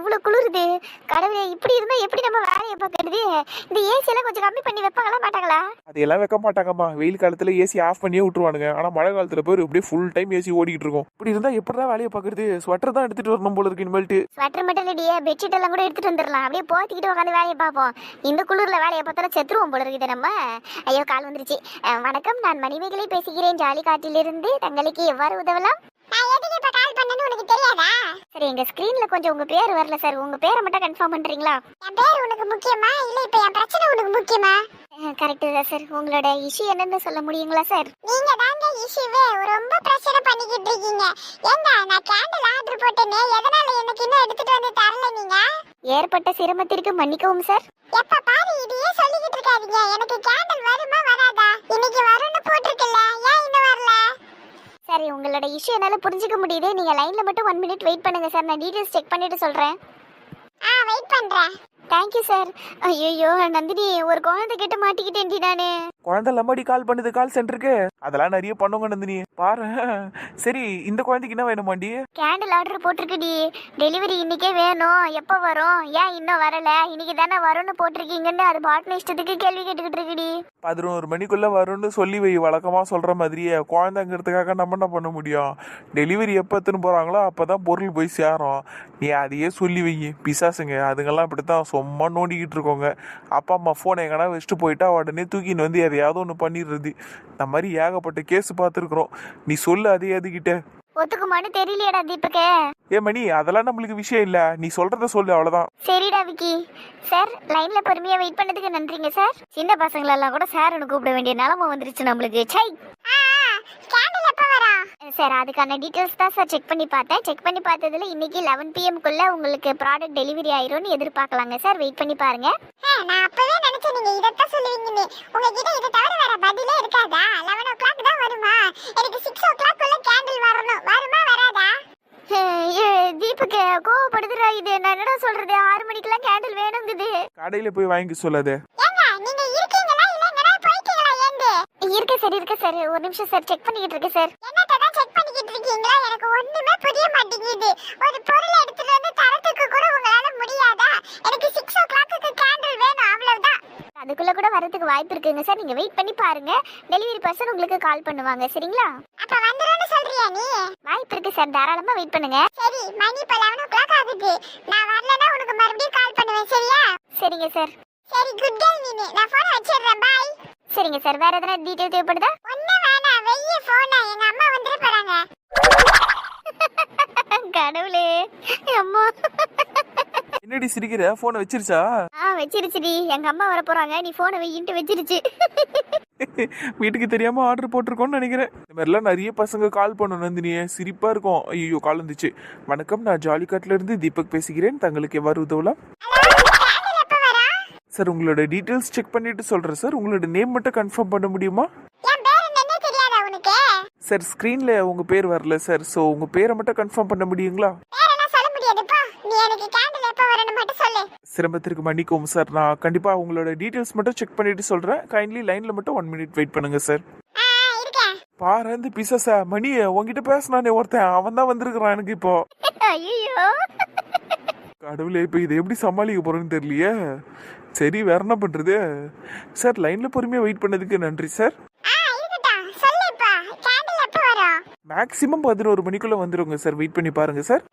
இவ்வளவு குளிருது? கடவுளே இப்படி இருந்தா எப்படி நம்ம வேலையை பார்க்கறது? இந்த ஏசி எல்லாம் கொஞ்சம் கம்மி பண்ணி வைப்பாங்களா மாட்டாங்களா? அதையெல்லாம் வைக்க மாட்டாங்கம்மா. வெயில் காலத்துல ஏசி ஆஃப் பண்ணியே விட்டுருவானுங்க. ஆனா மழை காலத்துல போய் அப்படியே ஃபுல் டைம் ஏசி ஓடிக்கிட்டு இருக்கும். இப்படி இருந்தா எப்படிதான் வேலையை பாக்குறது ஸ்வெட்டர் தான் எடுத்துட்டு வரணும் போல இருக்கு இனிமேல்ட்டு. ஸ்வெட்டர் மட்டும் இல்லடியே பெட்ஷீட் எல்லாம் கூட எடுத்துட்டு வந்துடலாம். அப்படியே போத்திக்கிட்டு உட்காந்து வேலையை பார்ப்போம். இந்த குளிர்ல வேலையை பார்த்தாலும் செத்துருவோம் போல இருக்குது நம்ம. ஐயோ கால் வந்துருச்சு. வணக்கம். நான் மணிமேகலை பேசுகிறேன். ஜாலி காட்டிலிருந்து தங்களுக்கு எவ்வாறு உதவலாம்? பண்ணனு உனக்கு தெரியாதா? சரி எங்க ஸ்கிரீன்ல கொஞ்சம் உங்க பேர் வரல சார் உங்க பேரை மட்டும் கன்ஃபார்ம் பண்றீங்களா? என் பேர் உனக்கு முக்கியமா? இல்ல இப்ப என் பிரச்சனை உனக்கு முக்கியமா? கரெக்ட் தான் சார் உங்களோட இஷ்யூ என்னன்னு சொல்ல முடியுங்களா சார் நீங்க தாங்க இஷ்யூவே ரொம்ப பிரச்சனை பண்ணிக்கிட்டு இருக்கீங்க. ஏங்க நான் கேண்டில் ஆர்டர் போட்டேனே. எதனால எனக்கு இன்னும் எடுத்துட்டு வந்து தரல நீங்க? ஏற்பட்ட சிரமத்திற்கு மன்னிக்கவும் சார் எப்ப பாரு இதையே சொல்லிக்கிட்டு இருக்காதீங்க. எனக்கு கேண்டில் வருமா வராதா? இன்னைக்கு வரும்னு போட்டிருக்கல ஏன் சரி உங்களோட இஷ்யூ என்னால புரிஞ்சுக்க முடியுது. நீங்க லைன்ல மட்டும் ஒன் மினிட் வெயிட் பண்ணுங்க சார் நான் டீடைல்ஸ் செக் பண்ணிட்டு சொல்றேன். ஆ வெயிட் பண்றேன். தேங்க்யூ சார் ஐயோ நந்தினி ஒரு குழந்தை கிட்ட மாட்டிக்கிட்டேன்டி நானு. குழந்தை லம்பாடி கால் பண்ணுது கால் சென்டருக்கு. அதெல்லாம் நிறைய பண்ணுங்க நந்தினி. பாரு. சரி இந்த குழந்தைக்கு என்ன வேணுமாண்டி கேண்டில் ஆர்டர் போட்டிருக்குடி டெலிவரி இன்னைக்கே வேணும். எப்போ வரும்? ஏன் இன்னும் வரல? இன்னைக்கு தானே வரும்னு போட்டிருக்கீங்கன்னு அது பாட்டின இஷ்டத்துக்கு கேள்வி கேட்டுக்கிட்டு இருக்குடி பதினோரு மணிக்குள்ள வரும்னு சொல்லி வை வழக்கமா சொல்ற மாதிரியே. குழந்தைங்கிறதுக்காக நம்ம என்ன பண்ண முடியும்? டெலிவரி எப்போ எடுத்துன்னு போறாங்களோ அப்பதான் பொருள் போய் சேரும். நீ அதையே சொல்லி வை பிசாசுங்க. அதுங்கெல்லாம் இப்படித்தான் சும்மா நோண்டிக்கிட்டு இருக்கோங்க. அப்பா அம்மா ஃபோனை எங்கன்னா வச்சுட்டு போயிட்டா உடனே தூக்கின்னு வந்து எதையாவது ஒன்று பண்ணிடுறது. இந்த மாதிரி ஏகப்பட்ட கேஸ் பார்த்துருக்குறோம். நீ சொல்லு அதே அதுகிட்ட ஒத்துக்குமான்னு தெரியலையடா தீபக்கு. ஏ மணி அதெல்லாம் நம்மளுக்கு விஷயம் இல்லை. நீ சொல்றத சொல்லு அவ்வளோதான் சரிடா விக்கி. சார் லைன்ல பொறுமையா வெயிட் பண்ணதுக்கு நன்றிங்க சார். சின்ன பசங்களெல்லாம் கூட சார்னு கூப்பிட வேண்டிய நிலமை வந்துருச்சு நம்மளுக்கு. சை சார் அதுக்கான டீட்டெயில்ஸ் தான் சார் செக் பண்ணி பார்த்தேன். செக் பண்ணி பார்த்ததுல இன்னைக்கு லெவன் பிஎம்குள்ள உங்களுக்கு ப்ராடக்ட் டெலிவரி ஆயிரும்னு எதிர்பார்க்கலாங்க சார். வெயிட் பண்ணி பாருங்க. நான் அப்பவே நினைச்சேன் நீங்க இதத்தான் சொல்லுவீங்கன்னு. உங்ககிட்ட இதை தவிர வேற பதிலே இருக்காதா? லெவன் ஓ கிளாக் தான் வருமா? எனக்கு சிக்ஸ் ஓ கிளாக் உள்ள கேண்டில் வரணும். வருமா வராதா? தீபக்கு கோவப்படுதுடா இது. நான் என்னடா சொல்றது? ஆறு மணிக்கெல்லாம் கேண்டில் வேணுங்குது. கடையில் போய் வாங்கி சொல்லாத. ஏங்க நீங்க இருக்கீங்களா? இருக்கு சார் இருக்கு சார் ஒரு நிமிஷம் சார் செக் பண்ணிக்கிட்டு இருக்கு சார் தான் செக் பண்ணிக்கிட்டு இருக்கீங்களா? எனக்கு ஒண்ணுமே புரிய மாட்டேங்குது. ஒரு பொருள் எடுத்துட்டு வந்து தரத்துக்கு கூட உங்களால முடியாதா? எனக்கு சிக்ஸ் ஓ கிளாக்கு கேண்டில் வேணும் அவ்வளவுதான். அதுக்குள்ள கூட வரதுக்கு வாய்ப்பு இருக்குங்க சார் நீங்க வெயிட் பண்ணி பாருங்க. டெலிவரி பர்சன் உங்களுக்கு கால் பண்ணுவாங்க சரிங்களா? அப்ப வந்துருன்னு சொல்றியா நீ? வாய்ப்பு இருக்கு சார் தாராளமா வெயிட் பண்ணுங்க. சரி மணி இப்ப லெவன் ஓ கிளாக் ஆகுது. நான் வரலன்னா உனக்கு மறுபடியும் கால் பண்ணுவேன் சரியா? சரிங்க சார் சரி குட் கேர்ள் நீனு. நான் போன் வச்சிடுறேன் பாய் சரிங்க சார் வேற எதனா டீடைல் தேவைப்படுதா? ஒண்ணு வேணாம் வெய்ய போன எங்க அம்மா வந்துட போறாங்க. கடவுளே அம்மா. என்னடி சிரிக்கிற? ஃபோனை வச்சிருச்சா? ஆ வச்சிருச்சுடி. எங்க அம்மா வர போறாங்க. நீ போனை வெயின்ட்டு வச்சிருச்சு. வீட்டுக்கு தெரியாம ஆர்டர் போட்டிருக்கோம்னு நினைக்கிறேன். இந்த மாதிரிலாம் நிறைய பசங்க கால் பண்ணணும் நந்தினியே. சிரிப்பா இருக்கும். ஐயோ கால் வந்துச்சு. வணக்கம் நான் ஜாலிகாட்ல இருந்து தீபக் பேசுகிறேன். தங்களுக்கு எவ்வாறு உதவலாம்? சார் உங்களோட டீட்டெயில்ஸ் செக் பண்ணிட்டு சொல்றேன் சார். உங்களோட நேம் மட்டும் கன்ஃபார்ம் பண்ண முடியுமா? சார் ஸ்க்ரீன்ல உங்க பேர் வரல சார். ஸோ உங்க பேரை மட்டும் கன்ஃபார்ம் பண்ண முடியுங்களா? சிரமத்திற்கு மன்னிக்கவும் சார். நான் கண்டிப்பா உங்களோட டீட்டெயில்ஸ் மட்டும் செக் பண்ணிட்டு சொல்றேன். கைண்ட்லி லைன்ல மட்டும் ஒன் மினிட் வெயிட் பண்ணுங்க சார். பாரு இந்த பிசா மணி உங்ககிட்ட பேசினானே ஒருத்தன். அவன் தான் வந்திருக்கிறான் எனக்கு இப்போ. கடவுளே இப்போ இதை எப்படி சமாளிக்க போறேன்னு தெரியலையே. சரி வேற என்ன பண்றது? சார் லைன்ல பொறுமையா வெயிட் பண்ணதுக்கு நன்றி சார். மேக்ஸிமம் பதினோரு மணிக்குள்ள வந்துருங்க சார். வெயிட் பண்ணி பாருங்க சார்.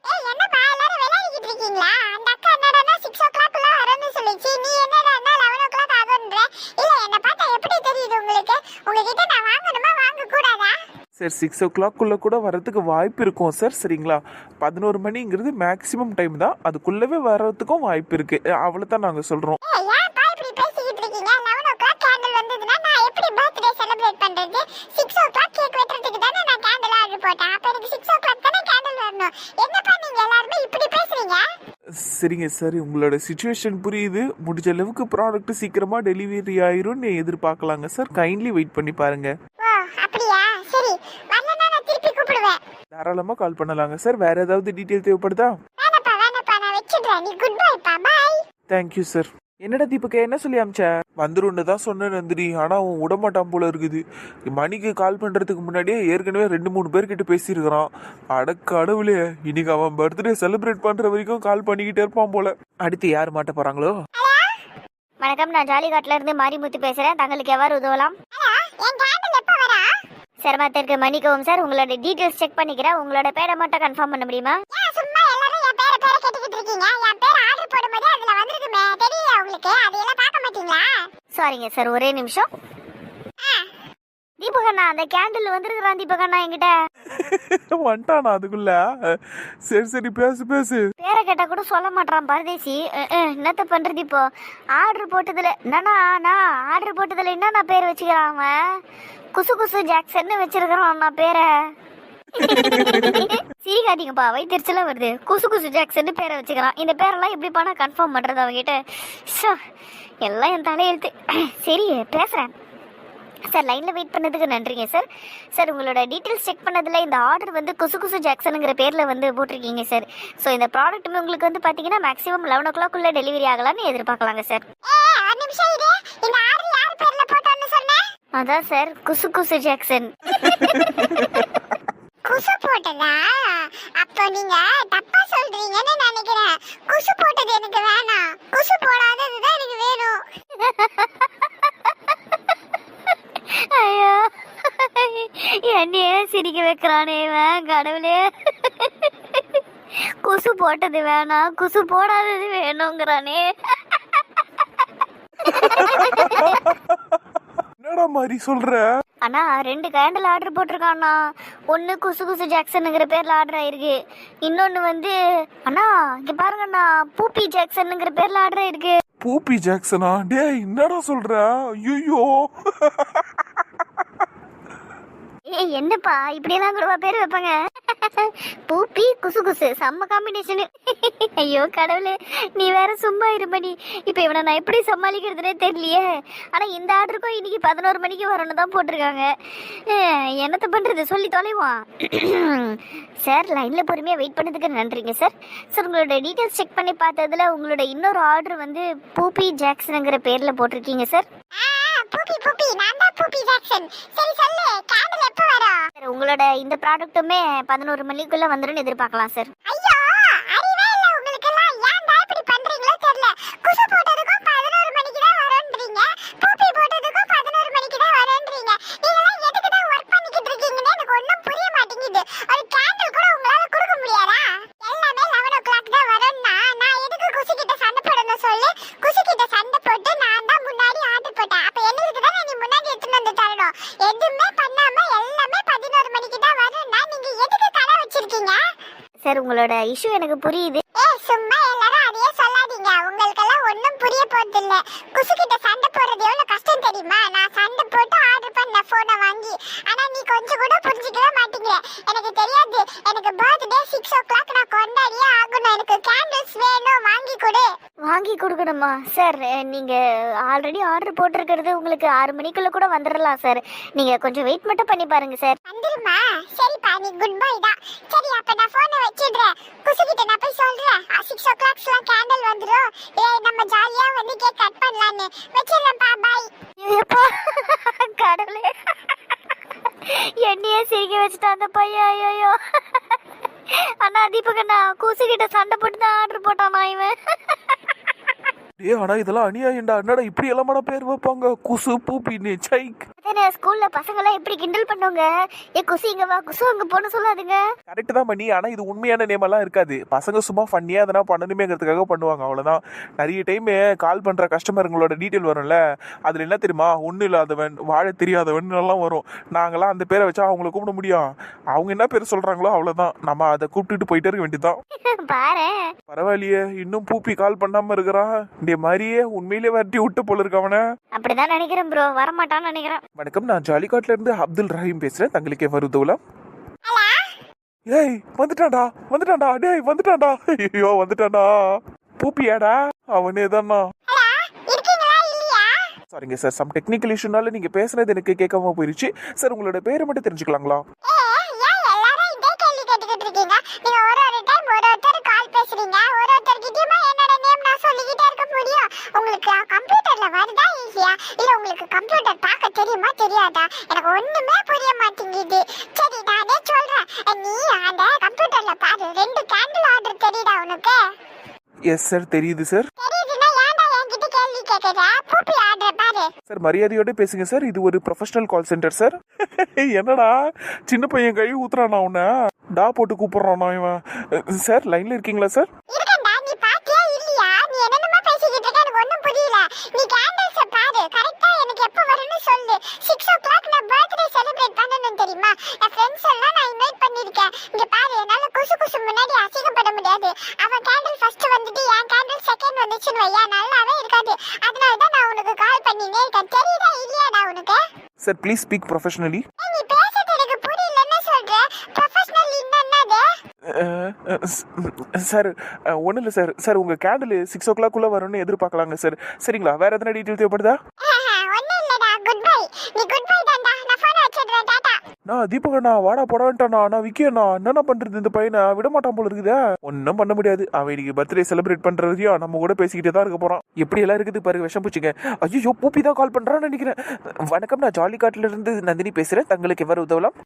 சார் சிக்ஸ் ஓ கிளாக்குள்ள கூட வரதுக்கு வாய்ப்பு இருக்கும் சார் சரிங்களா? பதினோரு மணிங்கிறது மேக்ஸிமம் டைம் தான். அதுக்குள்ளவே வர்றதுக்கும் வாய்ப்பு இருக்கு. அவ்வளோ தான் நாங்கள் பேசுறீங்க? சரிங்க சார் உங்களோட சுச்சுவேஷன் புரியுது. முடிஞ்ச அளவுக்கு ப்ராடக்ட் சீக்கிரமா டெலிவரி ஆயிரும்னு எதிர்பார்க்கலாங்க சார். கைண்ட்லி வெயிட் பண்ணி பாருங்க ஓ அப்படியா சரி வரலன்னா நான் திருப்பி கூப்பிடுவேன் தாராளமாக கால் பண்ணலாங்க. சார் வேற ஏதாவது டீட்டெயில் தேவைப்படுதா? தேங்க்யூ சார் என்னடா தீபக் என்ன சொல்லி அமிச்ச? வந்துருன்னு தான் சொன்னேன் நந்தினி. ஆனால் அவன் விடமாட்டான் போல இருக்குது. மணிக்கு கால் பண்ணுறதுக்கு முன்னாடியே ஏற்கனவே ரெண்டு மூணு பேர்கிட்ட பேசியிருக்கிறான். அட கடவுளே இன்னைக்கு அவன் பர்த்டே செலிப்ரேட் பண்ணுற வரைக்கும் கால் பண்ணிக்கிட்டே இருப்பான் போல. அடுத்து யார் மாட்ட போகிறாங்களோ வணக்கம் நான் ஜாலிகாட்ல இருந்து மாரிமுத்து பேசுறேன். தங்களுக்கு எவ்வாறு உதவலாம்? சிரமத்திற்கு மன்னிக்கவும் சார். உங்களோட டீடைல்ஸ் செக் பண்ணிக்கிறேன். உங்களோட பேரை மட்டும் கன்ஃபார்ம் பண்ண முடியுமா? சும்மா எல்லாரும் என் பேரை பேரை கேட்டுக்கிட்டு இருக்கீங்க. என் பேர் ஆர்டர் போடும்போது அதுல வந்திருக்குமே. தெரியல உங்களுக்கு? அதையெல்லாம் பார்க்க மாட்டீங்களா? சாரிங்க சார் ஒரே நிமிஷம். தீபகண்ணா அந்த கேண்டில் வந்திருக்கிறான் தீபகண்ணா என்கிட்ட. வந்துட்டானா அதுக்குள்ள? சரி சரி பேசு பேசு. பேரை கேட்டா கூட சொல்ல மாட்டான் பரதேசி. என்னத்த பண்றது இப்போ? ஆர்டர் போட்டதுல என்னண்ணா நான் ஆர்டர் போட்டதுல என்னண்ணா பேர் வச்சுக்கிறான் அவன்? குசு குசு ஜாக்சன் வச்சிருக்கிறான் நான் பேரை. சிரிக்காதீங்கப்பா வயிற்றுச்சலாம் வருது. குசு குசு ஜாக்சன் பேரை வச்சுக்கிறான். இந்த பேரெல்லாம் எப்படிப்பா நான் கன்ஃபார்ம் பண்றது அவங்ககிட்ட எல்லாம் என் தலையெழுத்து. சரி பேசுறேன். சார் லைனில் வெயிட் பண்ணதுக்கு நன்றிங்க சார். சார் உங்களோட டீட்டெயில்ஸ் செக் பண்ணதில் இந்த ஆர்டர் வந்து குசு குசு ஜாக்சனுங்கிற பேரில் வந்து போட்டிருக்கீங்க சார். ஸோ இந்த ப்ராடக்ட்டுமே உங்களுக்கு வந்து பார்த்தீங்கன்னா மேக்ஸிமம் லெவன் ஓ கிளாக்குள்ளே டெலிவரி ஆகலாம்னு எதிர்பார்க்கலாங்க சார். அதான் சார் குசு குசு ஜாக்சன். குசு போட்டதா? அப்போ நீங்க தப்பா சொல்றீங்கன்னு நினைக்கிறேன். குசு போட்டது எனக்கு வேணாம். குசு போடாதது தான் எனக்கு வேணும். ஐயோ. என்னையே சிரிக்க வைக்கிறானே இவன் கடவுளே. குசு போட்டது வேணாம் குசு போடாதது வேணுங்கிறானே. என்னடா மாதிரி சொல்ற? அண்ணா ரெண்டு கேண்டில் ஆர்டர் போட்டிருக்காண்ணா. ஒன்று குசு குசு ஜாக்சனுங்கிற பேரில் ஆர்டர் ஆயிருக்கு. இன்னொன்று வந்து அண்ணா இங்கே பாருங்கண்ணா பூப்பி ஜாக்சனுங்கிற பேரில் ஆர்டர் ஆயிருக்கு. பூப்பி ஜாக்சனா? டேய் என்னடா சொல்ற? ஐயோ ஏய் என்னப்பா? இப்படியெல்லாம் கூடவா? பேர் வைப்பாங்க. பூப்பி குசு குசு செம்ம காம்பினேஷனு ஐயோ கடவுளே. நீ வேற சும்மா இருமணி இப்போ இவனை நான் எப்படி சமாளிக்கிறதுனே தெரியலையே. ஆனால் இந்த ஆர்டருக்கும் இன்னைக்கு பதினோரு மணிக்கு வரணும் தான் போட்டிருக்காங்க. என்னத்தை என்னத்த பண்ணுறது சொல்லி தொலைவான் சார் லைனில் பொறுமையாக வெயிட் பண்ணதுக்கு நன்றிங்க சார் சார் உங்களோட டீட்டெயில்ஸ் செக் பண்ணி பார்த்ததுல உங்களோட இன்னொரு ஆர்டர் வந்து பூப்பி ஜாக்சனுங்கிற பேரில் போட்டிருக்கீங்க சார் ஆ பூப்பி பூப்பி நான் தான் பூப்பி ஜாக்சன். சரி சொல்லு கேண்டில் எப்போ வரும்? சார் உங்களோட இந்த ப்ராடக்ட்டுமே பதினோரு மணிக்குள்ளே வந்துடும் எதிர்பார்க்கலாம் சார். ஐயோ சார் உங்களோட இஷ்யூ எனக்கு புரியுது ஏய் சும்மா எல்லாரும் அதையே சொல்லாதீங்க உங்களுக்கெல்லாம் ஒண்ணும் புரிய போறது இல்ல குசுகிட்ட சண்டை போடுறது எவ்வளவு கஷ்டம் தெரியுமா நான் சண்டை போட்டு ஆர்டர் பண்ண போனை வாங்கி ஆனா நீ கொஞ்சம் கூட புரிஞ்சுக்கவே மாட்டீங்க எனக்கு தெரியாது எனக்கு பர்த்டே சிக்ஸ் ஓ கிளாக் நான் கொண்டாடியே ஆகணும். எனக்கு கேண்டில்ஸ் வேணும். வாங்கி கொடு. வாங்கி கொடுக்கணுமா? சார் நீங்கள் ஆல்ரெடி ஆர்டர் போட்டிருக்கிறது உங்களுக்கு ஆறு மணிக்குள்ளே கூட வந்துடலாம் சார் நீங்கள் கொஞ்சம் வெயிட் மட்டும் பண்ணி பாருங்க சார் வந்துருமா? சரிப்பா நீ குட் பை தான். சரி அப்ப நான் போனை வச்சிடுறேன். குசுகிட்ட நான் போய் சொல்றேன். சிக்ஸ் ஓ கிளாக்ஸ்லாம் கேண்டில் வந்துடும் ஏய் நம்ம ஜாலியா வந்து கேக் கட் பண்ணலான்னு. வச்சிடுறேன்ப்பா பாய் கடவுளே. என்னையே சிரிக்க வச்சுட்டா அந்த பையன் ஐயோ அண்ணா தீபகண்ணா கூசுகிட்ட சண்டை போட்டு தான் ஆர்டர் போட்டானா இவன்? டேய் ஆனா இதெல்லாம் அநியாயம்டா. என்னடா இப்படி எல்லாமாடா பேர் வைப்பாங்க? குசு பூப்பின்னு சைக். அதானே ஸ்கூல்ல பசங்களாம் எப்படி கிண்டல் பண்ணுவாங்க? ஏ குசு இங்க வா குசு அங்க போன சொல்லாதுங்க. கரெக்ட் தான் பண்ணி ஆனா இது உண்மையான நேம் எல்லாம் இருக்காது. பசங்க சும்மா ஃபன்னியா எதனா பண்ணணுமேங்கிறதுக்காக பண்ணுவாங்க. அவ்வளவுதான். நிறைய டைம் கால் பண்ற கஸ்டமருங்களோட டீட்டெயில் வரும்ல. அதுல என்ன தெரியுமா? ஒண்ணு இல்லாதவன் வாழ தெரியாதவன் எல்லாம் வரும். நாங்களாம் அந்த பேரை வச்சா அவங்கள கூப்பிட முடியும். அவங்க என்ன பேர் சொல்றாங்களோ அவ்வளவுதான். நம்ம அதை கூப்பிட்டுட்டு போயிட்டே இருக்க வேண்டியதுதான். பாரு பரவாயில்லையே. இன்னும் பூப்பி கால் பண்ணாம இருக்கிறான். இந்த மாதிரியே உண்மையிலே வரட்டி விட்டு போல இருக்கு அவனை. அப்படிதான் நினைக்கிறேன் ப்ரோ வரமாட்டான்னு நினைக்கிறேன். வணக்கம் நான் ஜாலிகாட்ல இருந்து அப்துல் ரஹீம் பேசுறேன். தங்களுக்கே வருதுலாம். ஏய் வந்துட்டான்டா வந்துட்டான்டா டேய் வந்துட்டான்டா. ஐயோ வந்துட்டான்டா. பூப்பியாடா அவனே தானா சாரிங்க சார் சம் டெக்னிக்கல் இஷ்யூனால நீங்க பேசுனது எனக்கு கேட்காம போயிருச்சு. சார் உங்களோட பேரை மட்டும் தெரிஞ்சுக்கலாங்களா ஏ ஏன் எல்லாரும் இதே கேள்வி கேட்டுக்கிட்டு இருக்கீங்க நீங்க ஒரு ஒரு டைம் ஒரு ஒருத்தர் கால் பேசுறீங்க ஒரு ஒருத்தர்கிட்டயுமே என்னோட நேம் நான் சொல்லிக்கிட்டே இருக்க முடியும் உங்களுக்கு கம்ப்யூட்டர்ல வருதா ஈஸியா எஸ் சார் தெரியுது சார் சார் மரியாதையோட பேசுங்க சார் இது ஒரு ப்ரொஃபஷனல் கால் சென்டர் சார் என்னடா? சின்ன பையன் கை ஊத்துறானா உன்ன? டா போட்டு கூப்பிடுறானா இவன்? சார் லைன்ல இருக்கீங்களா சார் வையா நல்லாவே இருக்காது. அதனால தான் நான் உனக்கு கால் பண்ணினே இருக்கேன். தெரியுதா இல்லையாடா உனக்கு? சார் ப்ளீஸ் ஸ்பீக் ப்ரொஃபஷனலி நீ பேசுறது எனக்கு புரியலன்னு சொல்ற. ப்ரொஃபஷனல் என்னது சார் ஒன்றும் இல்லை சார் சார் உங்கள் கேண்டில் சிக்ஸ் ஓ கிளாக்குள்ளே வரும்னு எதிர்பார்க்கலாங்க சார் சரிங்களா? வேறு எதனா டீட்டெயில் தேவைப்படுதா? ஒன்னும் இல்லடா. குட் பை நீ குட் பை தான்டா நான் போன் வச்சிடுறேன் டாடா நான் தீபகண்ணா வாடா போடான்ட்டானா நான் விக்கியண்ணா என்னண்ணா பண்றது இந்த பையனை விட மாட்டான் போல இருக்குதே ஒன்றும் பண்ண முடியாது அவன் இன்னைக்கு பர்த்டே செலிப்ரேட் பண்றதையும் நம்ம கூட பேசிக்கிட்டே தான் இருக்க போறான் எப்படி எல்லாம் இருக்குது பாருங்க விஷம் பூச்சிங்க ஐயோ பூப்பி தான் கால் பண்றான்னு நினைக்கிறேன் வணக்கம் நான் ஜாலி காட்டுல இருந்து நந்தினி பேசுறேன் தங்களுக்கு எவ்வாறு உதவலாம்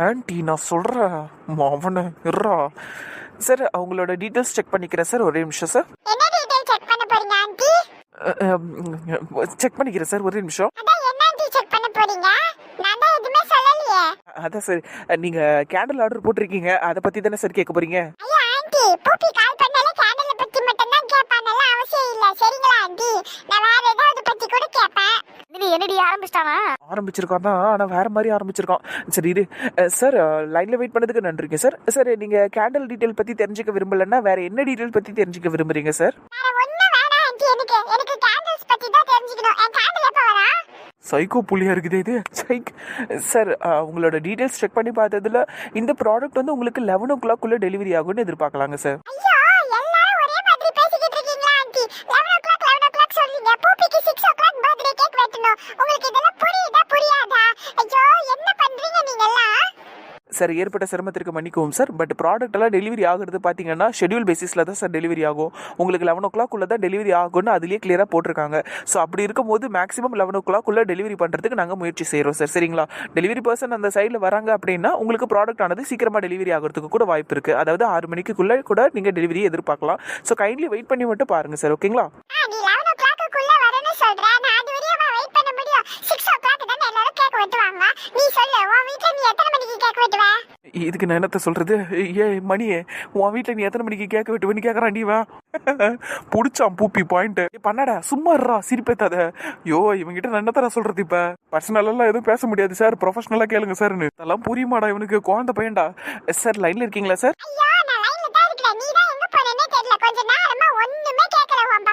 ஆண்டி நான் சொல்றேன் அவனை இருறா சார் அவங்களோட டீட்டெயில்ஸ் செக் பண்ணிக்கிறேன் சார் ஒரே நிமிஷம் சார் செக் பண்ணிக்கிறேன் சார் ஒரே நிமிஷம் அதான் என்ன ஆண்டி செக் பண்ண போறீங்க நான் தான் எதுவுமே சொல்லலையே அதான் சார். நீங்க கேண்டில் ஆர்டர் போட்டிருக்கீங்க. அதை பத்தி தானே சார் கேட்க ஆண்டி பூப்பி கால் பண்ணாலே கேண்டல பத்தி மட்டும் தான் கேட்பானல்ல அவசியம் இல்ல. சரிங்களா ஆண்டி நான் வேற ஏதாவது பத்தி கூட கேட்பேன். இது என்னடி ஆரம்பிச்சிட்டானா? ஆரம்பிச்சிருக்கான்? தான் ஆனால் வேற மாதிரி ஆரம்பிச்சிருக்கான். சரி இது சார் லைனில் வெயிட் பண்ணதுக்கு நன்றிங்க சார் சார் நீங்கள் கேண்டில் டீட்டெயில் பற்றி தெரிஞ்சுக்க விரும்பலன்னா வேற என்ன டீட்டெயில் பற்றி தெரிஞ்சுக்க விரும்புறீங்க சார் வேற வேணாம் ஆண்டி எனக்கு. எனக்கு கேண்டில்ஸ் பத்தி தான் தெரிஞ்சுக்கணும். என் கேண்டில் எப்ப வரா? சைக்கோ புள்ளியாக இருக்குது இது? சைக் சார் உங்களோட டீட்டெயில்ஸ் செக் பண்ணி பார்த்ததுல இந்த ப்ராடக்ட் வந்து உங்களுக்கு லெவன் ஓ கிளாக்குள்ளே டெலிவரி ஆகும்னு எதிர்பார்க்கலாங்க சார் சார் ஏற்பட்ட சிரமத்திற்கு மன்னிக்கவும் சார். பட் ப்ராடக்ட் எல்லாம் டெலிவரி ஆகுறது பார்த்தீங்கன்னா ஷெட்யூல் பேசிஸில் தான் சார் டெலிவரி ஆகும். உங்களுக்கு லெவன் ஓ கிளாக் தான் டெலிவரி ஆகும்னு அதுலேயே கிளியராக போட்டிருக்காங்க. ஸோ அப்படி இருக்கும்போது maximum eleven o'clock delivery பண்ணுறதுக்கு நாங்கள் முயற்சி செய்கிறோம் சார். சரிங்களா? டெலிவரி பர்சன் அந்த சைடில் வராங்க அப்படின்னா உங்களுக்கு ப்ராடக்ட் ஆனது சீக்கிரமாக டெலிவரி ஆகிறதுக்கு கூட வாய்ப்பு இருக்குது அதாவது ஆறு மணிக்குள்ளே கூட நீங்கள் டெலிவரி எதிர்பார்க்கலாம். ஸோ கைண்ட்லி வெயிட் பண்ணி மட்டும் பாருங்கள் சார் ஓகேங்களா? நான் அது வரையும் வெயிட் பண்ண முடியும். சிக்ஸ் ஓ கிளாக் தானே எல்லாரும் கேக் வெட்டுவாங்க. நீ இதுக்கு நான் என்னத்த சொல்றது? ஏ மணியே உன் வீட்டில் நீ எத்தனை மணிக்கு கேட்க வெட்டுவேன்னு கேட்குறான் இவன் புடிச்சான் பூப்பி பாயிண்ட் பண்ணாடா சும்மா இருறா சிரிப்பேத்தாத. ஐயோ இவங்கிட்ட நான் என்னத்தர சொல்றது இப்போ? பர்சனலெல்லாம் எதுவும் பேச முடியாது சார் ப்ரொஃபஷனலாக கேளுங்க சார்னு அதெல்லாம் புரியுமாடா இவனுக்கு? குழந்தை பையன்டா. சார் லைனில் இருக்கீங்களா சார்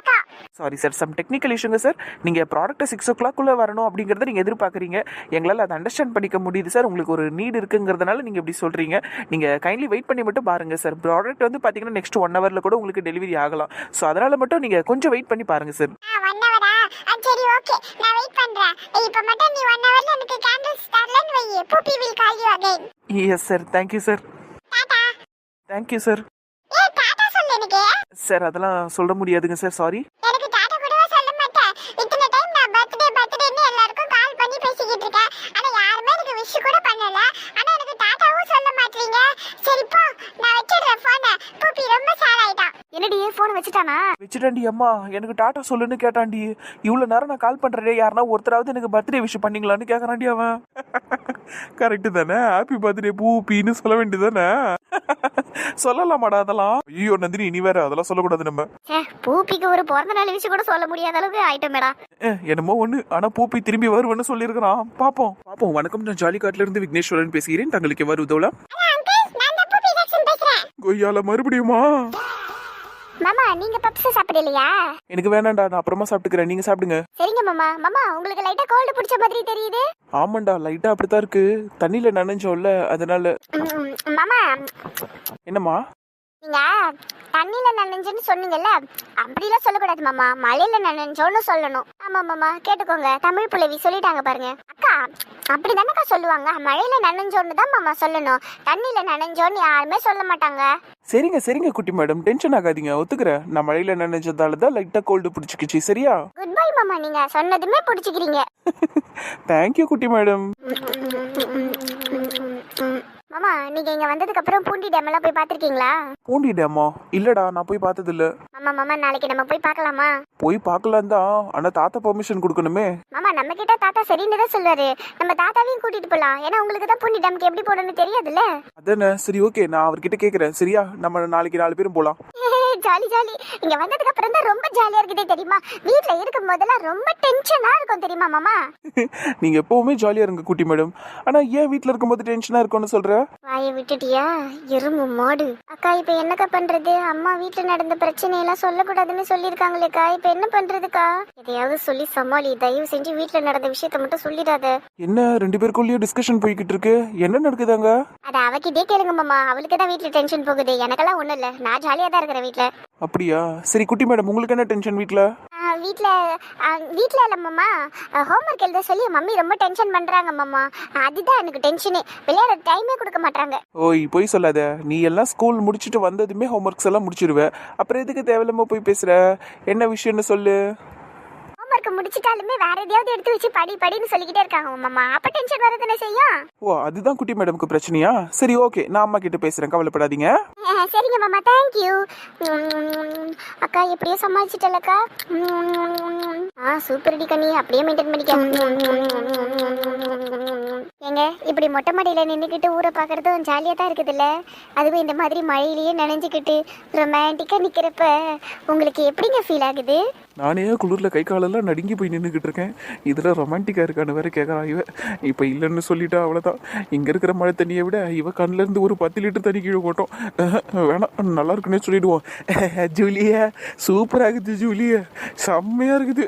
பக்கம் சாரி சார் சம் டெக்னிக்கல் இஷ்யூங்க சார் நீங்கள் ப்ராடக்ட்டை சிக்ஸ் ஓ கிளாக்குள்ளே வரணும் அப்படிங்கிறத நீங்கள் எதிர்பார்க்குறீங்க. எங்களால் அதை அண்டர்ஸ்டாண்ட் பண்ணிக்க முடியுது சார் உங்களுக்கு ஒரு நீட் இருக்குங்கிறதுனால நீங்கள் இப்படி சொல்கிறீங்க நீங்கள் கைண்ட்லி வெயிட் பண்ணி மட்டும் பாருங்கள் சார் ப்ராடக்ட் வந்து பார்த்தீங்கன்னா நெக்ஸ்ட் ஒன் ஹவரில் கூட உங்களுக்கு டெலிவரி ஆகலாம். ஸோ அதனால் மட்டும் நீங்கள் கொஞ்சம் வெயிட் பண்ணி பாருங்கள் சார் சரி ஓகே நான் வெயிட் பண்றேன். இப்போ மட்டும் நீ ஒன் ஹவர்ல எனக்கு கேண்டில்ஸ் தரலன்னு வை. Poopy will call you again yes sir thank you sir tata. Sir ஏய் டாடா. சொல்லு எனக்கு சார் அதெல்லாம் சொல்ல முடியாதுங்க சார். சாரி எனக்கு டாடா கூடவா சொல்ல மாட்டேன் இத்தனை டைம் நான் பர்த்டே பர்த்டேன்னு எல்லாருக்கும் கால் பண்ணி பேசிக்கிட்டு இருக்கேன் ஆனா யாருமே எனக்கு விஷ் கூட பண்ணல ஆனா எனக்கு டாடாவும் சொல்ல மாட்டீங்க சரி போ நான் வச்சிடுறேன் போனை பூப்பி ரொம்ப சேல் ஆயிட்டான் ஃபோன் வச்சுட்டானா? வச்சுட்டாண்டி அம்மா. எனக்கு டாட்டா சொல்லுன்னு கேட்டாண்டி. இவ்வளோ நேரம் நான் கால் பண்ணுறேன் யாருன்னா ஒருத்தராவது எனக்கு பர்த்டே விஷ் பண்ணீங்களான்னு கேட்குறாண்டி அவன். கரெக்டு தானே? ஹாப்பி பர்த்டே பூ பீன்னு சொல்ல வேண்டியதானே சொல்லலாமாடா அதெல்லாம்? ஐயோ நந்தினி இனி வேற அதெல்லாம் சொல்லக்கூடாது நம்ம. பூப்பிக்கு ஒரு பிறந்த நாள் விஷயம் கூட சொல்ல முடியாத அளவுக்கு ஆயிட்டமேடா என்னமோ ஒண்ணு. ஆனா பூப்பி திரும்பி வருவேன்னு சொல்லியிருக்கிறான். பாப்போம். பாப்போம். வணக்கம் நான் ஜாலி காட்டுல இருந்து விக்னேஸ்வரன் பேசுகிறேன். தங்களுக்கு எவ்வாறு உதவலாம்? கொய்யால மறுபடியுமா? மாமா நீங்க பப்ஸ் சாப்பிடலையா? எனக்கு வேணாம்டா நான் அப்புறமா சாப்பிட்டுக்கிறேன். நீங்க சாப்பிடுங்க. சரிங்க மாமா. மாமா உங்களுக்கு லைட்டா கோல்டு பிடிச்ச மாதிரி தெரியுது? ஆமாண்டா லைட்டா அப்படித்தான் இருக்கு. தண்ணியில நனைஞ்சோம்ல அதனால. மாமா. என்னம்மா? நீங்க தண்ணியில நனைஞ்சுன்னு சொன்னீங்கல்ல அப்படிலாம் சொல்லக்கூடாது மாமா. மழையில நனைஞ்சோன்னு சொல்லணும். ஆமா மாமா கேட்டுக்கோங்க. தமிழ் புலவி சொல்லிட்டாங்க பாருங்க. அக்கா அப்படி தானக்கா சொல்லுவாங்க? மழையில நனைஞ்சோன்னு தான் மாமா சொல்லணும். தண்ணியில நனைஞ்சோன்னு யாருமே சொல்ல மாட்டாங்க. சரிங்க சரிங்க குட்டி மேடம். டென்ஷன் ஆகாதீங்க. ஒத்துக்கிறேன். நான் மழையில நனைஞ்சதால தான் லைட்டா கோல்டு பிடிச்சிக்கிச்சு. சரியா? குட் பை மாமா நீங்க சொன்னதுமே பிடிச்சிக்கிறீங்க. தேங்க்யூ குட்டி மேடம். மாமா நீங்க இங்க வந்ததுக்கு அப்புறம் பூண்டி டேம் எல்லாம் போய் பாத்திருக்கீங்களா பூண்டி டேமா இல்லடா நான் போய் பார்த்ததில்ல. மாமா மாமா நாளைக்கு நம்ம போய் பார்க்கலாமா? போய் பார்க்கலாம் தான் ஆனா தாத்தா பெர்மிஷன் கொடுக்கணுமே. மாமா நம்ம கிட்ட தாத்தா சரின்னு தான் சொல்லுவாரு. நம்ம தாத்தாவையும் கூட்டிட்டு போலாம். ஏன்னா உங்களுக்கு தான் பூண்டி டேம்க்கு எப்படி போகணும்னு தெரியாதுல்ல? அதானே சரி ஓகே நான் அவர்கிட்ட கேட்குறேன் சரியா? நம்ம நாளைக்கு நாலு பேரும் போகலாம் ஜாலி ஜாலி. இங்க வந்ததுக்கு அப்புறம் தான் ரொம்ப ஜாலியா இருக்குதே தெரியுமா? வீட்ல இருக்கும் போதெல்லாம் ரொம்ப டென்ஷனா இருக்கும் தெரியுமா மாமா? நீங்க எப்பவுமே ஜாலியா இருங்க குட்டி மேடம் ஆனா ஏன் வீட்ல இருக்கும்போது டென்ஷனா இருக்கும்னு சொல்ற? வாயை விட்டுட்டியா? எறும்பு மாடு. அக்கா இப்ப என்னக்கா பண்றது? அம்மா வீட்ல நடந்த பிரச்சனை எல்லாம் சொல்லக்கூடாதுன்னு சொல்லியிருக்காங்களேக்கா இப்ப என்ன பண்றதுக்கா? எதையாவது சொல்லி சமாளி தயவு செஞ்சு வீட்ல நடந்த விஷயத்த மட்டும் சொல்லிடாத. என்ன ரெண்டு பேருக்குள்ளேயும் டிஸ்கஷன் போய்கிட்டு இருக்கு? என்ன நடக்குதாங்க? அத அவகிட்டே கேளுங்க மாமா. அவளுக்கு தான் வீட்ல டென்ஷன் போகுது. எனக்கெல்லாம் ஒண்ணும் இல்ல. நான் ஜாலியா தான் இருக்கிறேன் வீட்ல அப்படியா? சரி குட்டி மேடம் உங்களுக்கு என்ன டென்ஷன் வீட்ல வீட்டில் வீட்டில் ஆ, வீட்ல இல்ல ஹோம்ஒர்க் எழுத சொல்லி மம்மி ரொம்ப டென்ஷன் பண்ணுறாங்க மாமா. அதுதான் எனக்கு டென்ஷனே விளையாட டைமே கொடுக்க மாட்டாங்க ஓய் போய் சொல்லாத. நீ எல்லாம் ஸ்கூல் முடிச்சுட்டு வந்ததுமே ஹோம்ஒர்க்ஸ் எல்லாம் முடிச்சிருவேன் அப்புறம் எதுக்கு தேவையில்லாமல் போய் பேசுகிற என்ன விஷயம்னு சொல்லு. ஹோம்ஒர்க் முடிச்சிட்டாலுமே வேற எதையாவது எடுத்து வச்சு படி படின்னு சொல்லிக்கிட்டே இருக்காங்க. மாமா அப்ப டென்ஷன் வரதுன்னு செய்யும்? ஓ அதுதான் குட்டி மேடம்க்கு பிரச்சனையா? சரி ஓகே நான் அம்மா கிட்ட பேசுறேன் கவலைப்படாதீங்க. சரிங்க மாமா தேங்க்யூ அக்கா எப்படியோ சமாளிச்சிட்டலக்கா. ஆ சூப்பர் டி கண்ணி அப்படியே மெயின்டைன் பண்ணிக்க. ஏங்க இப்படி மொட்டை மாடியில நின்றுக்கிட்டு ஊரை பார்க்கறதும் ஜாலியாக தான் இருக்குதுல்ல? அதுவும் இந்த மாதிரி மழையிலேயே நனைஞ்சுக்கிட்டு ரொமான்டிக்காக நிற்கிறப்ப உங்களுக்கு எப்படிங்க ஃபீல் ஆகுது? நானே குளிரில் கை காலெல்லாம் நடுங்கி போய் நின்றுக்கிட்டு இருக்கேன். இதில் ரொமான்டிக்காக இருக்கான்னு வேற கேட்கறா இவ. இப்போ இல்லைன்னு சொல்லிட்டா அவ்வளோதான் இங்கே இருக்கிற மழை தண்ணியை விட இவ கண்ணிலேருந்து ஒரு பத்து லிட்டர் தண்ணி கீழே போட்டோம். வேணாம் நல்லா இருக்குன்னே சொல்லிடுவோம். ஜூலியா சூப்பராக இருக்குது ஜூலியா. செம்மையாக இருக்குது.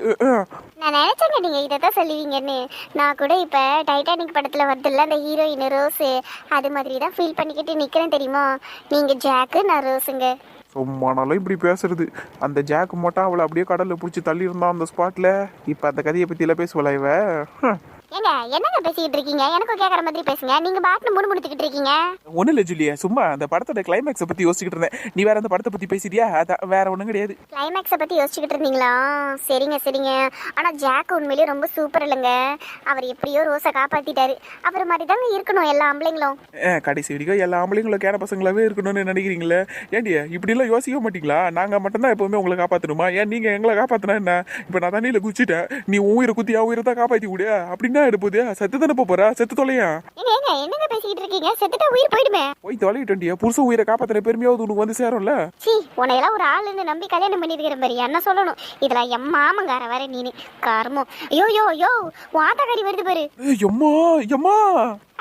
நான் நினச்சேங்க நீங்கள் இதை தான் சொல்லுவீங்கன்னு. நான் கூட இப்போ டைட்டானிக் படத்தில் வருதுல்ல அந்த ஹீரோயின் ரோஸு அது மாதிரி தான் ஃபீல் பண்ணிக்கிட்டு நிற்கிறேன் தெரியுமா? நீங்கள் ஜாக்கு நான் ரோஸுங்க. சும்மானாலும் இப்படி பேசுறது. அந்த ஜாக்கு மட்டும் அவளை அப்படியே கடலில் பிடிச்சி தள்ளியிருந்தான் அந்த ஸ்பாட்டில் இப்போ அந்த கதையை பத்தி எல்லாம் பேசுவலா இவ? ஏங்க என்னங்க பேசிக்கிட்டு இருக்கீங்க எனக்கும் கேட்குற மாதிரி பேசுங்க. நீங்க பாட்டு முடு முடித்துக்கிட்டு இருக்கீங்க. ஒண்ணும் இல்ல ஜூலியா சும்மா அந்த படத்தோட கிளைமேக்ஸை பத்தி யோசிச்சுக்கிட்டு இருந்தேன். நீ வேற அந்த படத்தை பத்தி பேசிட்டியா? அதான் வேற ஒண்ணும் கிடையாது. கிளைமேக்ஸை பத்தி யோசிச்சுக்கிட்டு இருந்தீங்களா? சரிங்க சரிங்க. ஆனா ஜாக் உண்மையிலேயே ரொம்ப சூப்பர் இல்லைங்க. அவர் எப்படியோ ரோஸை காப்பாத்திட்டாரு. அவர் மாதிரி தாங்க இருக்கணும் எல்லா ஆம்பளைங்களும். கடைசி வரைக்கும் எல்லா ஆம்பளைங்களும் கேன பசங்களாவே இருக்கணும்னு நினைக்கிறீங்களே? ஏண்டி இப்படிலாம் யோசிக்க மாட்டீங்களா? நாங்க மட்டும்தான் எப்பவுமே உங்களை காப்பாத்தணுமா? ஏன் நீங்க எங்களை காப்பாத்தினா என்ன? இப்ப நான் தண்ணியில குச்சிட்டேன் நீ உயிரை குத்தி உயிரை தான் காப்பாத்தி விடு அப்படின்னா எடுப்போது? செத்து தானே போற? செத்து தொலையா? என்னங்க பேசிக்கிட்டு இருக்கீங்க? செத்துட்டா உயிர் போயிடுமே. போய் தொலையிட்டண்டியா புருஷன் உயிரை காப்பாத்தின பெருமையாவது உனக்கு வந்து சேரும்ல? சீ உன்னையெல்லாம் ஒரு ஆளுன்னு நம்பி கல்யாணம் பண்ணிருக்கிற மாதிரி என்ன சொல்லணும்? இதெல்லாம் என் மாமங்கார வர நீனு. காரமோ ஐயோ யோ யோ உன் ஆத்தாக்காரி வருது பாரு. எம்மா எம்மா!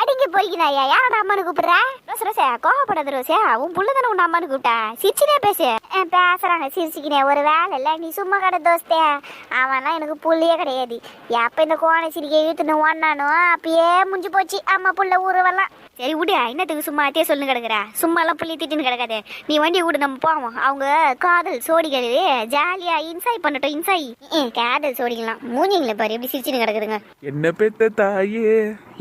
அடிங்க போய்க்கினாயா யாரோட அம்மானு கூப்பிடுற? ரோஸ் ரோசே கோவப்படாத ரோசே. உன் புள்ள தானே உன் அம்மானு கூப்பிட்டா? சிரிச்சுனே பேசு. பேசுறாங்க சிரிச்சுக்கினே. ஒரு வேலை இல்லை நீ சும்மா கடை தோஸ்தே. அவன்லாம் எனக்கு புள்ளையே கிடையாது. எப்போ இந்த கோணை சிரிக்க இழுத்துன்னு ஓடினானோ அப்பயே முடிஞ்சு போச்சு. அம்மா புள்ள ஊருவெல்லாம் சரி விடு என்னத்துக்கு சும்மா அத்தையே சொல்லு கிடக்குற? சும்மா எல்லாம் புள்ளி திட்டுன்னு கிடக்காது. நீ வண்டியை விடு நம்ம போவோம். அவங்க காதல் சோடிகள் ஜாலியா இன்சாய் பண்ணட்டும் இன்சாய் காதல் சோடிக்கலாம் மூஞ்சிங்கள பாரு எப்படி சிரிச்சுன்னு கிடக்குதுங்க. என்ன பெத்த தாயே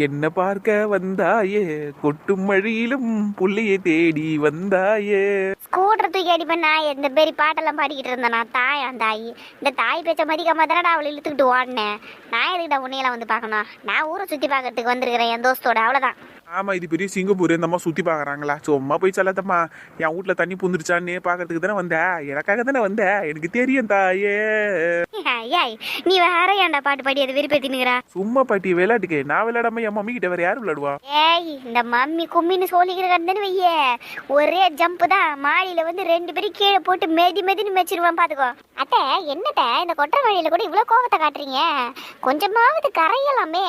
என்ன பார்க்க வந்தாயே? கொட்டும் மழையிலும் புள்ளையை தேடி வந்தாயே. ஸ்கூட்டர் தூக்கி அடிப்பேன் நான் இந்த பேரி பாட்டெல்லாம் பாடிக்கிட்டு இருந்தேன் நான் தாய் அந்த தாய். இந்த தாய் பேச்ச மதிக்காம தானடா அவளை இழுத்துக்கிட்டு ஓடினேன். நான் எதுக்கிட்ட உன்னையெல்லாம் வந்து பார்க்கணும்? நான் ஊரை சுற்றி பார்க்கறதுக்கு வந்திருக்கிறேன் என் தோஸ்தோட அவ்வளோதான் ஆமா இது பெரிய சிங்கப்பூர் இந்த அம்மா சுத்தி பாக்குறாங்களா? சும்மா போய் சொல்லாதம்மா. என் வீட்ல தண்ணி புந்துருச்சான்னு பாக்கிறதுக்கு தானே வந்த. எனக்காக தானே வந்த. எனக்கு தெரியும் தாயே. நீ வேற ஏன்டா பாட்டு பாடி அதை விருப்பத்தினுக்கிறா சும்மா பாட்டி விளையாட்டுக்கு. நான் விளையாடாம என் மம்மி கிட்ட வேற யாரும் விளையாடுவா? ஏய் இந்த மம்மி கும்மின்னு சொல்லிக்கிற கண்டனு வையே. ஒரே ஜம்ப் தான். மாடியில வந்து ரெண்டு பேரும் கீழே போட்டு மெதி மெதின்னு மெச்சிருவான் பாத்துக்கோ. அத்தை என்னத்த? இந்த கொட்டை வழியில கூட இவ்வளோ கோவத்தை காட்டுறீங்க. கொஞ்சமாவது கரையலாமே.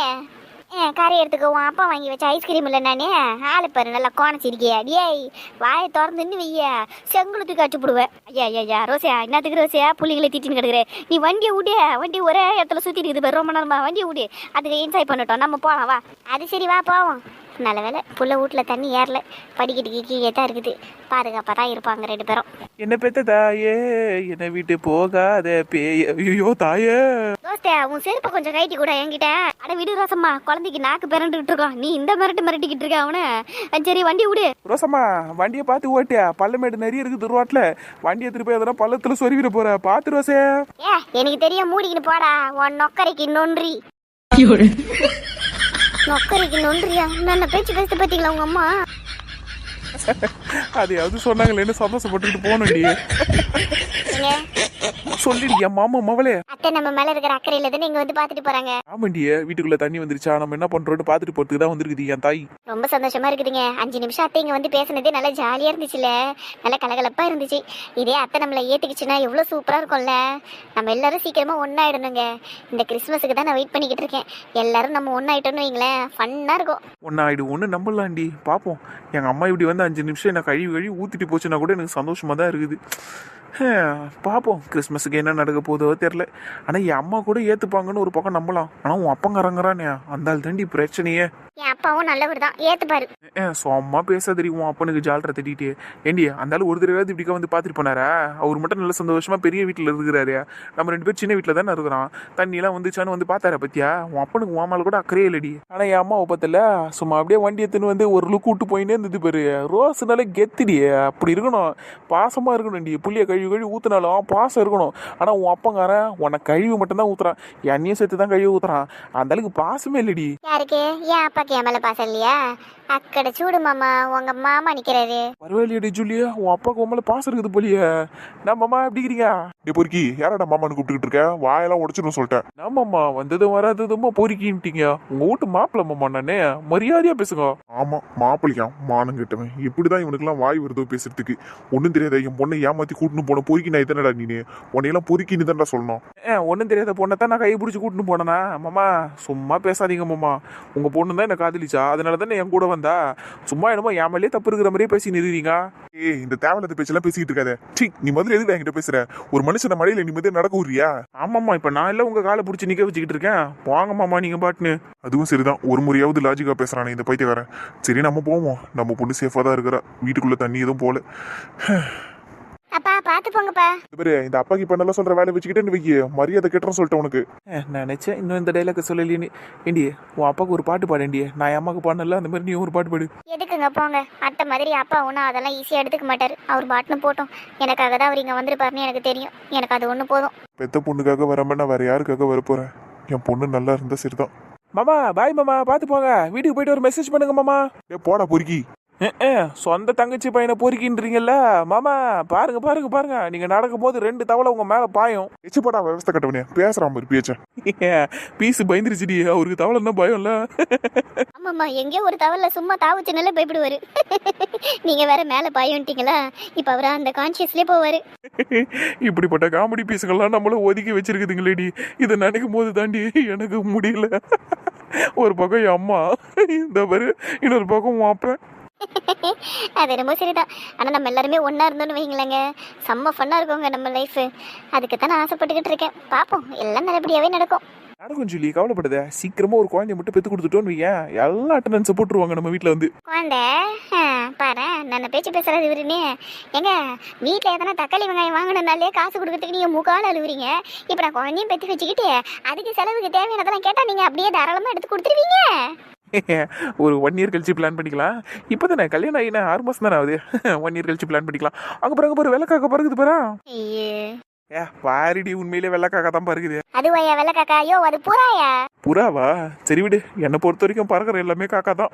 ஏன் கரை எடுத்துக்க உன் அப்பா வாங்கி வச்ச ஐஸ்கிரீம் இல்லை நானே? ஆளு பாரு நல்லா கோணச்சிருக்கியா டேய் வாயை திறந்துன்னு வைய. செங்குளு தூக்கி ஐயா ஐயா ஐயா ரோசியா என்னத்துக்கு ரோசியா? புள்ளிகளை திட்டின்னு கிடக்குறேன் நீ வண்டியை விடு. வண்டி ஒரே இடத்துல சுற்றிட்டு இருக்குது பாரு, ரொம்ப நேரமா வண்டியை விடு. அதுக்கு என்ஜாய் பண்ணட்டும். நம்ம போகலாம் வா. அது சரி வா போவோம். நல்ல வேலை புள்ள வீட்டில் தண்ணி ஏறல. படிக்கட்டுக்கு கீழே தான் இருக்குது. பாதுகாப்பாக தான் இருப்பாங்க ரெண்டு பேரும். என்ன பெத்த தாயே? என்னை விட்டு போகாத பேய. ஐயோ தாயே. தோஸ்தே உன் செருப்பை கொஞ்சம் கைட்டி கூட என்கிட்ட. அட விடு ரோசம்மா. குழந்தைக்கு நாக்கு பிறண்டுகிட்டு இருக்கோம் நீ இந்த மிரட்டு மிரட்டிக்கிட்டு இருக்க அவனை. சரி வண்டி விடு. ரோசம்மா வண்டியை பார்த்து ஓட்டியா? பள்ளமேடு நிறைய இருக்குது ரோட்ல வண்டியை திருப்பி எதனா பள்ளத்துல சொருவிட போற. பாத்து ரோசே. ஏ எனக்கு தெரியும் மூடிக்கின்னு போடா. உன் நொக்கரைக்கு நொன்றி. நொக்கரைக்கு நொன்றியா? நான் பேச்சு பேச பார்த்தீங்களா உங்க அம்மா? அதையாவது சொன்னாங்களேன்னு சந்தோஷப்பட்டுக்கிட்டு போகணும்டி ஏங்க சொல்லிடியா மாமா மவளே. அத்தை நம்ம மேல இருக்கிற அக்கறையில தானே இங்க வந்து பாத்துட்டு போறாங்க. ஆமாண்டியே வீட்டுக்குள்ள தண்ணி வந்துருச்சா? நம்ம என்ன பண்றோம்னு பார்த்துட்டு போறதுக்கு தான் வந்திருக்குது என் தாய். ரொம்ப சந்தோஷமா இருக்குதுங்க. அஞ்சு நிமிஷம் அத்தை இங்க வந்து பேசுனதே நல்லா ஜாலியா இருந்துச்சுல நல்லா கலகலப்பா இருந்துச்சு. இதே அத்தை நம்மளை ஏத்துக்குச்சுன்னா எவ்வளவு சூப்பரா இருக்கும்ல. நம்ம எல்லாரும் சீக்கிரமா ஒன்னாயிடணுங்க இந்த கிறிஸ்மஸுக்கு தான் நான் வெயிட் பண்ணிக்கிட்டு இருக்கேன். எல்லாரும் நம்ம ஒன்னாயிட்டோம்னு வைங்களேன். ஃபன்னா இருக்கும். ஒன்னாயிடு ஒன்று நம்பலாண்டி. பார்ப்போம் எங்கள் அம்மா இப்படி வந்து அஞ்சு நிமிஷம் என்ன கழுவி கழுவி ஊற்றிட்டு போச்சுன்னா கூட எனக்கு சந்தோஷமாக தான் இருக்குது. பார்ப்போம் கிறிஸ்மஸுக்கு என்ன நடக்க போதோ தெரில ஆனால் என் அம்மா கூட ஏற்றுப்பாங்கன்னு ஒரு பக்கம் நம்பலாம். ஆனால் உன் அப்பங்காரங்கிறானே. அந்த ஆள் தாண்டி பிரச்சனையே. என் அப்பாவும் நல்லவர் தான். ஏத்துப்பாரு. சும்மா பேசாதடி உன் அப்பனுக்கு ஜாலரை தட்டிட்டு. ஏண்டி அந்த ஆள் ஒரு தடவையாவது இப்படிக்கா வந்து பார்த்துட்டு போனாரா? அவர் மட்டும் நல்ல சந்தோஷமா பெரிய வீட்டில் இருக்கிறாரு. நம்ம ரெண்டு பேரும் சின்ன வீட்டில் தானே இருக்கிறோம். தண்ணியெல்லாம் வந்துச்சான்னு வந்து பார்த்தாரா பத்தியா? உன் அப்பனுக்கு உன் கூட அக்கறையே இல்லடி. ஆனால் என் அம்மாவை பார்த்தல சும்மா அப்படியே வண்டி எடுத்துன்னு வந்து ஒரு லுக் விட்டு போயினே இருந்தது பாரு. ரோஸ்னாலே கெத்துடி. அப்படி இருக்கணும். பாசமா இருக்கணும்டி. புள்ளிய கழுவி கழுவி ஊத்துனாலும் பாசம் இருக்கணும். ஆனால் உன் அப்பங்காரன் உன்னை கழுவி மட்டும்தான் ஊத்துறான். என்னையும் சேர்த்து தான் கழுவி ஊத்துறான். அந்த அளவுக்கு பாசமே இல்லடி. யாருக்கு? என் அப்பாக்கு என் மேல பாசம் இல்லையா? அக்கட சூடு மாமா உங்க மாமா நிக்கிறாரு. பரவாயில்லையடி ஜூலியா உன் அப்பாவுக்கு உன் மேல பாசம் இருக்குது போலியே. நான் மாமா எப்படி இருக்கிறீங்க டே பொறுக்கி யாரடா மாமான்னு கூப்பிட்டுக்கிட்டு இருக்க? வாயெல்லாம் உடச்சிடும் சொல்லிட்டேன். ஆமாம்மா வந்ததும் வராததுமா பொறுக்கின்ட்டீங்க. உங்க வீட்டு மாப்பிள்ள மாமா நானே மரியாதையா பேசுங்க. ஆமா மாப்பிள்ளையா மானம் கெட்டவன். இப்படிதான் இவனுக்குலாம் வாய் வருதோ பேசுறதுக்கு. ஒன்றும் தெரியாத என் பொண்ணை ஏமாத்தி கூட்டின்னு போன பொறுக்கி நான் இதனடா நீ உன்னையெல்லாம் பொறுக்கின்னு தான்டா சொல்லணும். ஏ ஒன்றும் தெரியாத பொண்ணை தான் நான் கை பிடிச்சி கூட்டின்னு போனேனா? மாமா சும்மா பேசாதீங்க மாமா. உங்க பொண்ணு தான் என்ன காதலிச்சா? அதனால தானே என் கூட வந்தா? சும்மா என்னமோ என் மேலேயே தப்பு இருக்கிற மாதிரியே பேசி நிறுவீங்க. ஏய் இந்த தேவையில்லாத பேச்செல்லாம் பேசிக்கிட்டு இருக்காத. சீ நீ முதல்ல எதுக்கு என்கிட்ட பேசுற? ஒரு மனுஷனை மழையில நிம்மதியா நடக்க விடுறியா? ஆமாம்மா இப்போ நான் எல்லாம் உங்க காலை பிடிச்சி நிக்க வச்சுக்கிட்டு இருக்கேன். வாங்க மாமா நீங்க பாட்டுன்னு. அதுவும் சரிதான். ஒரு முறையாவது லாஜிக்கா பேசுறானே இந்த பைத்தியக்காரன். சரி நம்ம போவோம். நம்ம பொண்ணு சேஃபா தான் இருக்கிறா. வீட்டுக்குள்ள தண்ணி எதுவும் போல. அப்பா பாத்து போங்கப்பா. இது பாரு இந்த அப்பாக்கு இப்ப நல்லா சொல்ற வேலை வச்சுக்கிட்டே வைக்கி மரியாதை கெட்டுறேன்னு சொல்லிட்டேன் உனக்கு. ஏ, நினைச்சேன் இன்னும் இந்த டைலாக் சொல்லலையே ஏண்டி உன் அப்பாவுக்கு ஒரு பாட்டு பாடேண்டி. நான் என் அம்மாவுக்கு பாடல அந்த மாதிரி நீ ஒரு பாட்டு பாடு. எதுக்குங்க போங்க? அத்தை மாதிரி அப்பா ஒன்றும் அதெல்லாம் ஈஸியாக எடுத்துக்க மாட்டார். அவர் பாட்டுன்னு போட்டோம். எனக்காக தான் அவர் இங்கே வந்திருப்பாருன்னு எனக்கு தெரியும். எனக்கு அது ஒன்று போதும். பெத்த பொண்ணுக்காக வராம நான் வேற யாருக்காக வரப்போறேன் என் பொண்ணு நல்லா இருந்தா சரிதான். மாமா பாய் மாமா. பார்த்து போங்க. வீட்டுக்கு போயிட்டு ஒரு மெசேஜ் பண்ணுங்க மாமா. ஏ போடா பொறுக்கி. சொந்த தங்கச்சி பையனை பொறுக்கின்றீங்கல்ல? மாமா பாருங்க பாருங்க பாருங்க. நீங்க நடக்கும் போது ரெண்டு தவளை உங்க மேல பாயும். எச்சு போடா விவசாய கட்டவனே. பேசுறான் மாதிரி பேச்ச. பீஸ் பயந்துருச்சுடி. அவருக்கு தவளை என்ன பயம்ல. ஆமாம்மா எங்கேயோ ஒரு தவறில் சும்மா தாவுச்சுனாலே பயப்படுவார். நீங்கள் வேற மேலே பாயோன்ட்டீங்களா? இப்போ அவர் அந்த கான்ஷியஸ்லேயே போவார். இப்படிப்பட்ட காமெடி பீஸுகள்லாம் நம்மள ஒதுக்கி வச்சிருக்குதுங்களேடி. இதை நினைக்கும் போது தாண்டி எனக்கு முடியல. ஒரு பக்கம் என் அம்மா இந்த பாரு இன்னொரு பக்கம் உன் அப்பன். அது ரொம்ப சரிதான். ஆனால் நம்ம எல்லாருமே ஒன்றா இருந்தோம்னு வைங்களேங்க செம்ம ஃபன்னாக இருக்குங்க நம்ம லைஃபு அதுக்கு தான் நான் ஆசைப்பட்டுக்கிட்டு இருக்கேன். பார்ப்போம் எல்லாம் நல்லபடியாகவே நடக்கும். நடக்கும் சொல்லி கவலைப்படாத. சீக்கிரமா ஒரு குழந்தைய மட்டும் பெத்து கொடுத்துட்டோன்னு வையன். எல்லாம் அட்டண்டன்ஸை போட்டுருவாங்க நம்ம வீட்டில் வந்து. குழந்தை? பாரு. நான் பேச்சு பேசுறது இவருன்னு. ஏங்க வீட்டில் எதனா தக்காளி வெங்காயம் வாங்கினாலே காசு கொடுக்கறதுக்கு நீங்கள் முக்கால் அழுவுறீங்க. இப்போ நான் குழந்தையும் பெற்று வச்சுக்கிட்டு அதுக்கு செலவுக்கு தேவையானதெல்லாம் கேட்டால் நீங்கள் அப்படியே தாராளமாக எடுத்து கொடுத்துருவீங்க. ஒரு ஒன் இயர் கழிச்சு பிளான் பண்ணிக்கலாம். இப்போ தானே கல்யாணம் ஆகினா ஆறு மாதம் தானே ஆகுது? ஒன் இயர் கழிச்சு பிளான் பண்ணிக்கலாம். அங்கே பிறகு பாரு வெள்ளக்காக்க பறகுது பாரா. ஏ பாரிடி உண்மையிலே வெள்ளக்காக்கா தான் பறகுது அதுவாயா வெள்ளை காக்கா ஐயோ அது புறாயா? புறாவா? சரி விடு என்னை பொறுத்த வரைக்கும் பறக்கிற எல்லாமே காக்கா தான்.